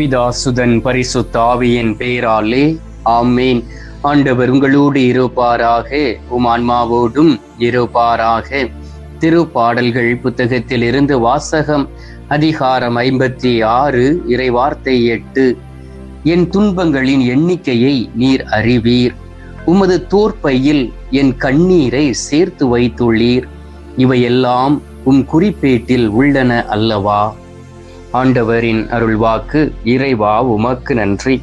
பிதாசுதன் பரிசுத்த ஆவியின் பெயராலே ஆமேன். ஆண்டவர் உங்களோடு இருப்பாராக உமான்மாவோடும் இருப்பாராக. திருப்பாடல்கள் புத்தகத்தில் இருந்து வாசகம் அதிகாரம் ஐம்பத்தி ஆறு இறைவார்த்தை எட்டு. என் துன்பங்களின் எண்ணிக்கையை நீர் அறிவீர். உமது தோற்பையில் என் கண்ணீரை சேர்த்து வைத்துள்ளீர். இவையெல்லாம் உம் குறிப்பேட்டில் உள்ளன அல்லவா? ஆண்டவரின் அருள்வாக்கு இறைவா உமக்கு நன்றி.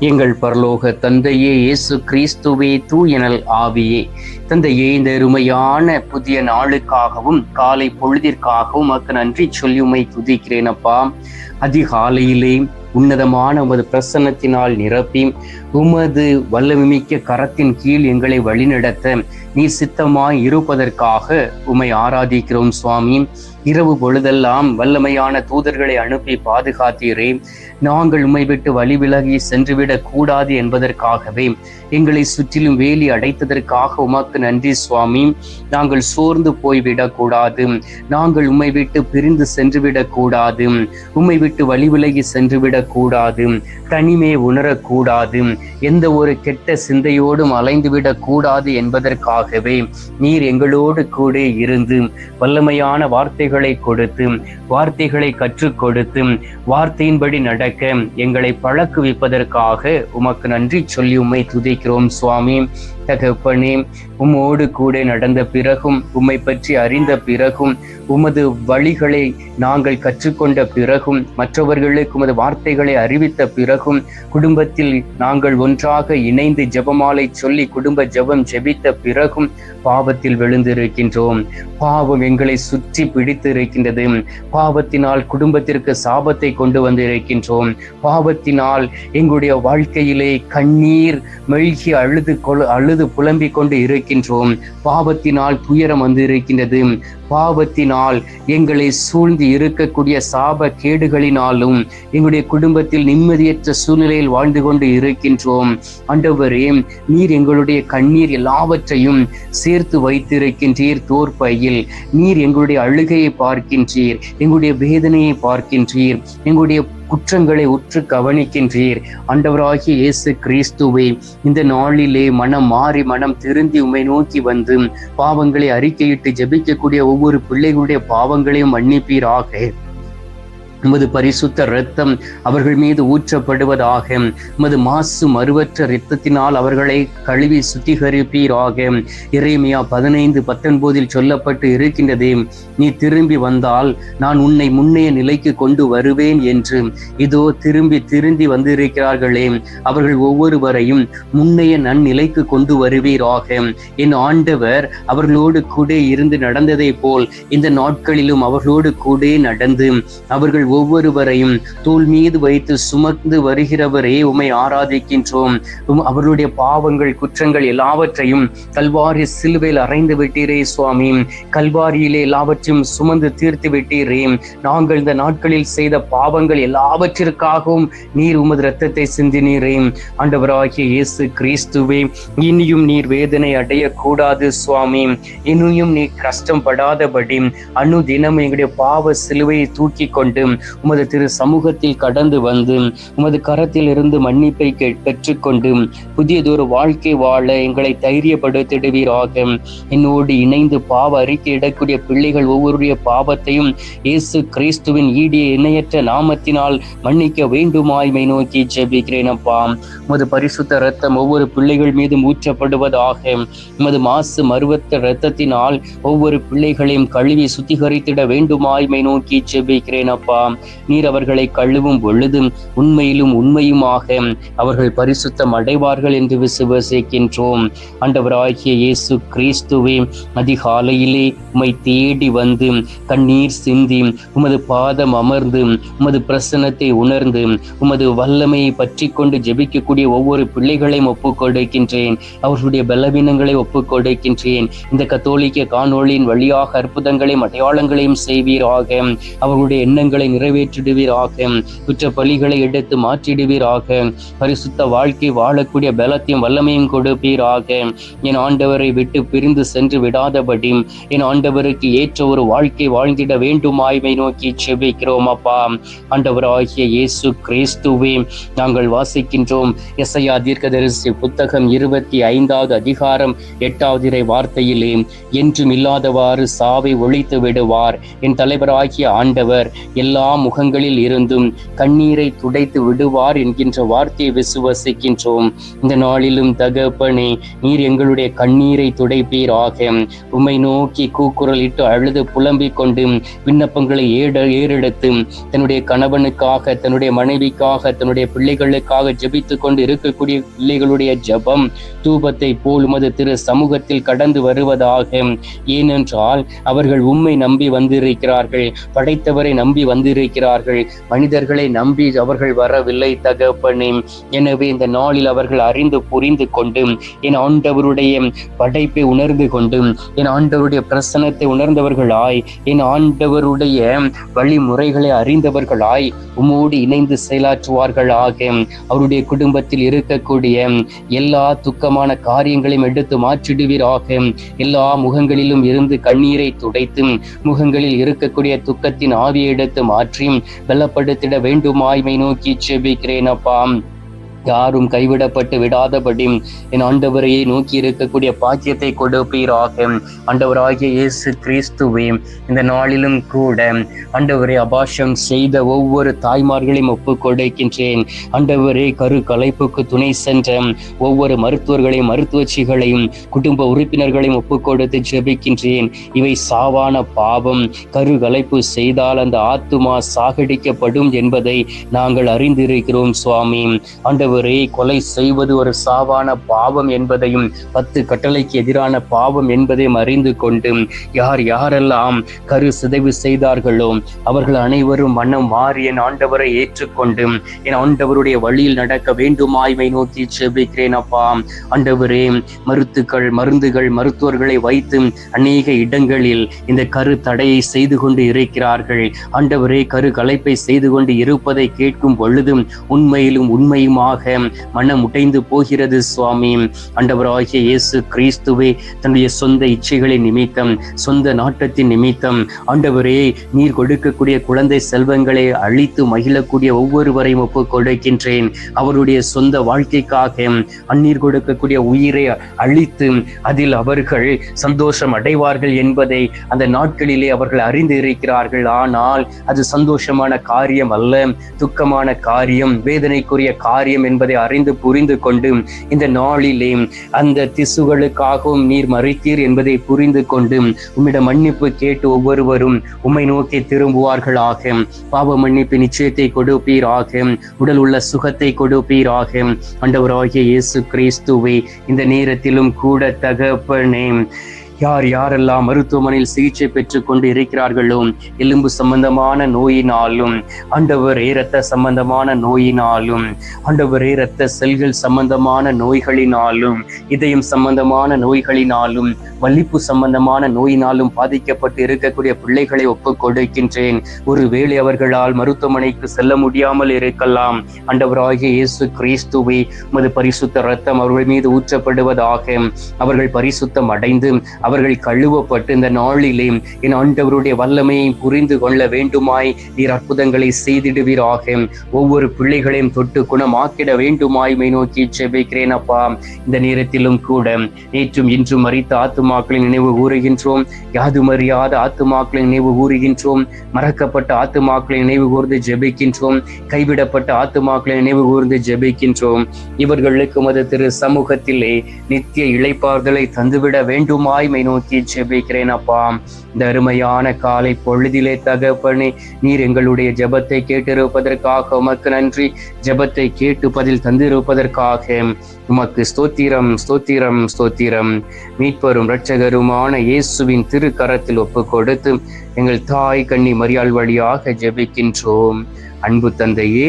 எங்கள் பரலோக தந்தையே இயேசு கிறிஸ்துவே தூயனல் ஆவியே. தந்தையே இந்த அருமையான புதிய நாளுக்காகவும் காலை பொழுதிற்காகவும் உமக்கு நன்றி சொல்லி உமை துதிக்கிறேன் அப்பா. அதிகாலையிலே உன்னதமான உமது பிரசன்னத்தினால் நிரப்பி உமது வல்லமிக்க கரத்தின் கீழ் எங்களை வழிநடத்த நீ சித்தமாய் இருப்பதற்காக உமை ஆராதிக்கிறோம் சுவாமி. இரவு பொழுதெல்லாம் வல்லமையான தூதர்களை அனுப்பி பாதுகாத்தீரே. நாங்கள் உம்மை விட்டு வழி விலகி சென்றுவிடக் கூடாது என்பதற்காகவே எங்களை சுற்றிலும் வேலி அடைத்ததற்காக உமக்கு நன்றி சுவாமி. நாங்கள் சோர்ந்து போய்விடக் கூடாது. நாங்கள் உம்மை விட்டு பிரிந்து சென்றுவிடக் கூடாது. உம்மை விட்டு வழி விலகி சென்றுவிடக் கூடாது. தனிமே உணரக்கூடாது எந்த ஒரு கெட்ட சிந்தையோடும் அலைந்துவிடக் கூடாது என்பதற்காகவே நீர் எங்களோடு கூட இருந்து வல்லமையான வார்த்தைகளை கொடுத்து வார்த்தைகளை கற்றுக் கொடுத்து வார்த்தையின்படி நடக்க எங்களை பழக்குவிப்பதற்காக உமக்கு நன்றி சொல்லி உம்மை துதிக்கிறோம் சுவாமி. தகப்பனே உம்மோடு கூட நடந்த பிறகும் உம்மை பற்றி அறிந்த பிறகும் உமது வழிகளை நாங்கள் கற்றுக்கொண்ட பிறகும் மற்றவர்களுக்கு உமது வார்த்தைகளை அறிவித்த பிறகும் குடும்பத்தில் நாங்கள் ஒன்றாக இணைந்து ஜெபமாலை சொல்லி குடும்ப ஜெபம் ஜெபித்த பிறகும் பாவத்தில் விழுந்திருக்கின்றோம். பாவம் எங்களை சுற்றி பிடித்து இருக்கின்றது பாவத்தினால் குடும்பத்திற்கு சாபத்தை கொண்டு வந்து இருக்கின்றோம் பாவத்தினால் எங்களுடைய வாழ்க்கையிலே கண்ணீர் மெழுகி அழுது கொள் அழுது புலம்பிக் கொண்டு இருக்கின்றோம். பாவத்தினால் துயரம் வந்து இருக்கின்றது பாவத்தினால் எங்களை சூழ்ந்து இருக்கக்கூடிய சாப கேடுகளினாலும் எங்களுடைய குடும்பத்தில் நிம்மதியற்ற சூழ்நிலையில் வாழ்ந்து கொண்டு இருக்கின்றோம். அண்டவரே நீர் எங்களுடைய கண்ணீர் எல்லாவற்றையும் சேர்த்து வைத்திருக்கின்றீர் தோற்பையில். நீர் எங்களுடைய அழுகையை பார்க்கின்றீர். எங்களுடைய வேதனையை பார்க்கின்றீர். எங்களுடைய குற்றங்களை உற்று கவனிக்கின்றீர். ஆண்டவராகிய இயேசு கிறிஸ்துவை இந்த நாளிலே மனம் மாறி மனம் திருந்தி உம்மை நோக்கி வந்து பாவங்களை அறிக்கையிட்டு ஜெபிக்கக்கூடிய ஒவ்வொரு பிள்ளைகளுடைய பாவங்களையும் மன்னிப்பீராக. உமது பரிசுத்த இரத்தம் அவர்கள் மீது ஊற்றப்படுவதாக உமது மாசு மறுவற்ற இரத்தத்தினால் அவர்களை கழுவி சுத்திகரிப்பீராக. இறைமையா பதினைந்து பத்தொன்பதில் சொல்லப்பட்டு இருக்கின்றதே நீ திரும்பி வந்தால் நான் உன்னை முன்னைய நிலைக்கு கொண்டு வருவேன் என்று. இதோ திரும்பி திரும்பி வந்திருக்கிறார்களே அவர்கள் ஒவ்வொருவரையும் முன்னைய நன்னிலைக்கு கொண்டு வருவீராக. என் ஆண்டவர் அவர்களோடு கூட இருந்து நடந்ததை போல் இந்த நாட்களிலும் அவர்களோடு கூட நடந்து அவர்கள் ஒவ்வொருவரையும் தூள் மீது வைத்து சுமந்து வருகிறவரே உமை ஆராதிக்கின்றோம். அவர்களுடைய பாவங்கள் குற்றங்கள் எல்லாவற்றையும் கல்வாரி சிலுவையில் அறைந்து விட்டீரே சுவாமி. கல்வாரியிலே எல்லாவற்றையும் சுமந்து தீர்த்து விட்டீரே. நாங்கள் இந்த நாட்களில் செய்த பாவங்கள் எல்லாவற்றிற்காகவும் நீர் உமது ரத்தத்தை சிந்தினீரே. ஆண்டவராகிய இயேசு கிறிஸ்துவே இனியும் நீர் வேதனை அடையக்கூடாது சுவாமி. இனியும் நீ கஷ்டம் படாதபடி அணு தினம் எங்களுடைய பாவ சிலுவையை தூக்கி கொண்டு உமது திரு சமூகத்தில் கடந்து வந்து உமது கரத்தில் இருந்து மன்னிப்பை பெற்றுக்கொண்டு புதியதொரு வாழ்க்கை வாழ எங்களை தைரியப்படுத்திடுவீராக. என்னோடு இணைந்து பாவ அறிக்கையிடக்கூடிய பிள்ளைகள் ஒவ்வொருடைய பாவத்தையும் இயேசு கிறிஸ்துவின் ஈடிய இணையற்ற நாமத்தினால் மன்னிக்க வேண்டுமாய்மை நோக்கி ஜெபிக்கிறேன் அப்பா. உமது பரிசுத்த ரத்தம் ஒவ்வொரு பிள்ளைகள் மீதும் ஊற்றப்படுவதாக உமது மாசு மருவத்த ரத்தத்தினால் ஒவ்வொரு பிள்ளைகளையும் கழுவி சுத்திகரித்திட வேண்டுமாய்மை நோக்கி ஜெபிக்கிறேன் அப்பா. நீர் அவர்களை கழுவும் பொழுதும் உண்மையிலும் உண்மையுமாக அவர்கள் பரிசுத்தம் அடைவார்கள் என்று விசுவசிக்கின்றோம். ஆண்டவராகிய இயேசு கிறிஸ்துவே அதிகாலையிலே உமை தேடி வந்து கண்ணீர் சிந்தி உமது பாதம் அமர்ந்து உமது பிரசனத்தை உணர்ந்து உமது வல்லமையை பற்றி கொண்டு ஜெபிக்கக்கூடிய ஒவ்வொரு பிள்ளைகளையும் ஒப்புக்கொடுக்கின்றேன் அவர்களுடைய பலவீனங்களை ஒப்புக்கொடுக்கின்றேன் இந்த கத்தோலிக்க காணொளியின் வழியாக அற்புதங்களையும் அடையாளங்களையும் செய்வீராக. அவர்களுடைய எண்ணங்களை நிறைவேற்றிடுவீராக. குற்ற பலிகளை எடுத்து மாற்றிடுவீராக. பரிசுத்த வாழ்க்கை வாழக்கூடிய பலத்தையும் வல்லமையும் கொடுப்பீராக. என் ஆண்டவரை விட்டு பிரிந்து சென்று விடாதபடி என் ஆண்டவருக்கு ஏற்ற ஒரு வாழ்க்கை வாழ்ந்திட வேண்டுமாய்மை நோக்கி செபிக்கிறோம் அப்பா. ஆண்டவராகிய இயேசு கிறிஸ்துவே நாங்கள் வாசிக்கின்றோம். எஸ்ஐயா தீர்க்கதரிசி புத்தகம் இருபத்தி ஐந்தாவது அதிகாரம் எட்டாவது இறை வார்த்தையிலே என்றும் இல்லாதவாறு சாவை ஒழித்து விடுவார். என் தலைவராகிய ஆண்டவர் எல்லா முகங்களில் இருந்தும் கண்ணீரை துடைத்து விடுவார் என்கின்ற வார்த்தையை விசுவசிக்கின்றோம் இந்த நாளிலும் தகப்பனே நீர் எங்களுடைய கண்ணீரை துடைப்பீராக. உம்மை நோக்கி கூக்குரலிட்டு அழுது புலம்பிக் கொண்டு விண்ணப்பங்களை ஏட ஏறெடுத்து தன்னுடைய கணவனுக்காக தன்னுடைய மனைவிக்காக தன்னுடைய பிள்ளைகளுக்காக ஜபித்து கொண்டு இருக்கக்கூடிய பிள்ளைகளுடைய ஜபம் தூபத்தை போல் உமது திரு சமூகத்தில் கடந்து வருவதாக. ஏனென்றால் அவர்கள் உம்மை நம்பி வந்திருக்கிறார்கள். படைத்தவரை நம்பி இருக்கிறார்கள் மனிதர்களை நம்பி அவர்கள் வரவில்லை தகப்பனே. எனவே இந்த நாளில் அவர்கள் அறிந்து புரிந்து கொண்டு என் ஆண்டவருடைய படைப்பை உணர்ந்து கொண்டு என் ஆண்டவருடைய பிரசனத்தை உணர்ந்தவர்களாய் என் ஆண்டவருடைய வழிமுறைகளை அறிந்தவர்களாய் உம்மோடு இணைந்து செயலாற்றுவார்களாக. அவருடைய குடும்பத்தில் இருக்கக்கூடிய எல்லா துக்கமான காரியங்களையும் எடுத்து மாற்றிடுவீராக. எல்லா முகங்களிலும் இருந்து கண்ணீரை துடைத்து முகங்களில் இருக்கக்கூடிய துக்கத்தின் ஆவியை எடுத்து மாற்றி பலப்படுத்திட வேண்டுமாய்மை நோக்கி செபிக்கிறேன் அப்பா யாரும் கைவிடப்பட்டு விடாதபடி என் ஆண்டவரையே நோக்கி இருக்கக்கூடிய பாக்கியத்தை கொடுப்பீராக. ஆண்டவராகிய இயேசு கிறிஸ்துவே இந்த நாளிலும் கூட ஆண்டவரை அபாஷம் செய்த ஒவ்வொரு தாய்மார்களையும் ஒப்பு கொடுக்கின்றேன் ஆண்டவரே கரு கலைப்புக்கு துணை சென்ற ஒவ்வொரு மருத்துவர்களையும் மருத்துவச்சிகளையும் குடும்ப உறுப்பினர்களையும் ஒப்பு கொடுத்து ஜெபிக்கின்றேன். இவை சாவான பாவம். கரு கலைப்பு செய்தால் அந்த ஆத்துமா சாகடிக்கப்படும் என்பதை நாங்கள் அறிந்திருக்கிறோம் சுவாமி. ஆண்டவர் கொலை செய்வது ஒரு சாவான பாவம் என்பதையும் பத்து கட்டளைக்கு எதிரான பாவம் என்பதையும் அறிந்து கொண்டு யார் யாரெல்லாம் கரு சிதைவு செய்தார்களோ அவர்கள் அனைவரும் மனம் மாறி என் ஆண்டவரை ஏற்றுக்கொண்டு என் ஆண்டவருடைய வழியில் நடக்க வேண்டுமாய்மை நோக்கி செபிக்கிறேன் அப்பா. ஆண்டவரே மருத்துக்கள் மருந்துகள் மருத்துவர்களை வைத்து அநேக இடங்களில் இந்த கரு தடையை செய்து கொண்டு இருக்கிறார்கள். ஆண்டவரே கரு கலைப்பை செய்து கொண்டு இருப்பதை கேட்கும் பொழுதும் உண்மையிலும் உண்மையுமாக மனம் உடைந்து போகிறது சுவாமி. ஆண்டவராகிய இயேசு கிறிஸ்துவே தன்னுடைய சொந்த இச்சைகளின் நிமித்தம் சொந்த நாட்டத்தின் நிமித்தம் ஆண்டவரே நீர் கொடுக்கக்கூடிய குழந்தை செல்வங்களை அழித்து மகிழக்கூடிய ஒவ்வொருவரையும் ஒப்பு கொடுக்கின்றேன் அவருடைய சொந்த வாழ்க்கைக்காக அந்நீர் கொடுக்கக்கூடிய உயிரை அழித்து அதில் அவர்கள் சந்தோஷம் அடைவார்கள் என்பதை அந்த நாட்களிலே அவர்கள் அறிந்து இருக்கிறார்கள். ஆனால் அது சந்தோஷமான காரியம் அல்ல துக்கமான காரியம் வேதனைக்குரிய காரியம் என்பதை அறிந்து புரிந்து கொண்டு இந்த நாளிலே அந்த திசுகளுக்காகவும் நீர் மறைத்தீர் என்பதை புரிந்து கொண்டு உம்மிடம் மன்னிப்பு கேட்டு ஒவ்வொருவரும் உம்மை நோக்கி திரும்புவார்களாக. பாவ மன்னிப்பு நிச்சயத்தை கொடுப்பீராக. உடல் உள்ள சுகத்தை கொடுப்பீராக. ஆண்டவராகிய இயேசு கிறிஸ்துவை இந்த நேரத்திலும் கூட தகப்பனே. யார் யாரெல்லாம் மருத்துவமனையில் சிகிச்சை பெற்றுக் கொண்டு இருக்கிறார்களோ எலும்பு சம்பந்தமான நோயினாலும் ஆண்டவரே இரத்த சம்பந்தமான நோயினாலும் ஆண்டவரே இரத்த செல்கள் சம்பந்தமான நோய்களினாலும் இதயம் சம்பந்தமான நோய்களினாலும் வலிப்பு சம்பந்தமான நோயினாலும் பாதிக்கப்பட்டு இருக்கக்கூடிய பிள்ளைகளை ஒப்புக் கொடுக்கின்றேன். ஒருவேளை அவர்களால் மருத்துவமனைக்கு செல்ல முடியாமல் இருக்கலாம். ஆண்டவராகிய இயேசு கிறிஸ்துவை உமது பரிசுத்த ரத்தம் அவர்கள் மீது ஊற்றப்படுவதாக அவர்கள் பரிசுத்தம் அடைந்து அவர்கள் கழுவப்பட்டு இந்த நாளிலே என் ஆண்டவருடைய வல்லமையை புரிந்து கொள்ள வேண்டுமாய் நீர் அற்புதங்களை செய்திடுவீராக. ஒவ்வொரு பிள்ளைகளையும் தொட்டு குணமாக்கிட வேண்டுமாய் மை நோக்கி செபிக்கிறேன் அப்பா. இந்த நேரத்திலும் கூட நேற்றும் இன்றும் மறித்த ஆத்துமாக்களை நினைவு கூறுகின்றோம். யாதும் அறியாத ஆத்துமாக்களை நினைவு கூறுகின்றோம். மறக்கப்பட்ட ஆத்துமாக்களை நினைவு கூர்ந்து ஜெபிக்கின்றோம். கைவிடப்பட்ட ஆத்துமாக்களை நினைவு கூர்ந்து ஜெபிக்கின்றோம். இவர்களுக்கு மது திரு சமூகத்திலே நித்திய இழைப்பார்களை தந்துவிட வேண்டுமாய் உம்மை நோக்கி ஜெபிக்கிறேன் அப்பா. இந்த அருமையான காலை பொழுதிலே தகப்பனே நீர் எங்களுடைய ஜெபத்தை கேட்டிருப்பதற்காக உமக்கு நன்றி. ஜெபத்தை கேட்டு பதில் தந்திருப்பதற்காக உமக்கு ஸ்தோத்திரம் ஸ்தோத்திரம் ஸ்தோத்திரம். மீட்பரும் இரட்சகருமான இயேசுவின் திருக்கரத்தில் ஒப்பு கொடுத்து எங்கள் தாய் கண்ணி மரியாள் வழியாக ஜெபிக்கின்றோம். அன்பு தந்தையே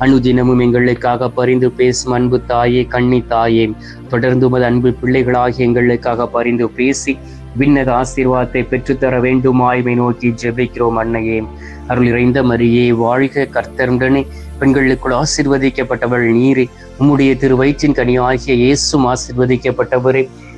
அனுதினமும் எங்களுக்காக பரிந்து பேசும் அன்பு தாயே கண்ணி தாயே. தொடர்ந்து உமது அன்பு பிள்ளைகளாகி எங்களுக்காக பரிந்து பேசி விண்ணக ஆசீர்வாதத்தை பெற்றுத்தர வேண்டுமாய்மை நோக்கி ஜெபிக்கிறோம் அன்னையே. அருள் இறைந்த மரியே வாழ்க கர்த்தருடனே. பெண்களுக்குள் ஆசிர்வதிக்கப்பட்டவள் நீரே. உம்முடைய திரு வயிற்றின் ஆகிய இயேசும் ஆசிர்வதிக்கப்பட்டவரே.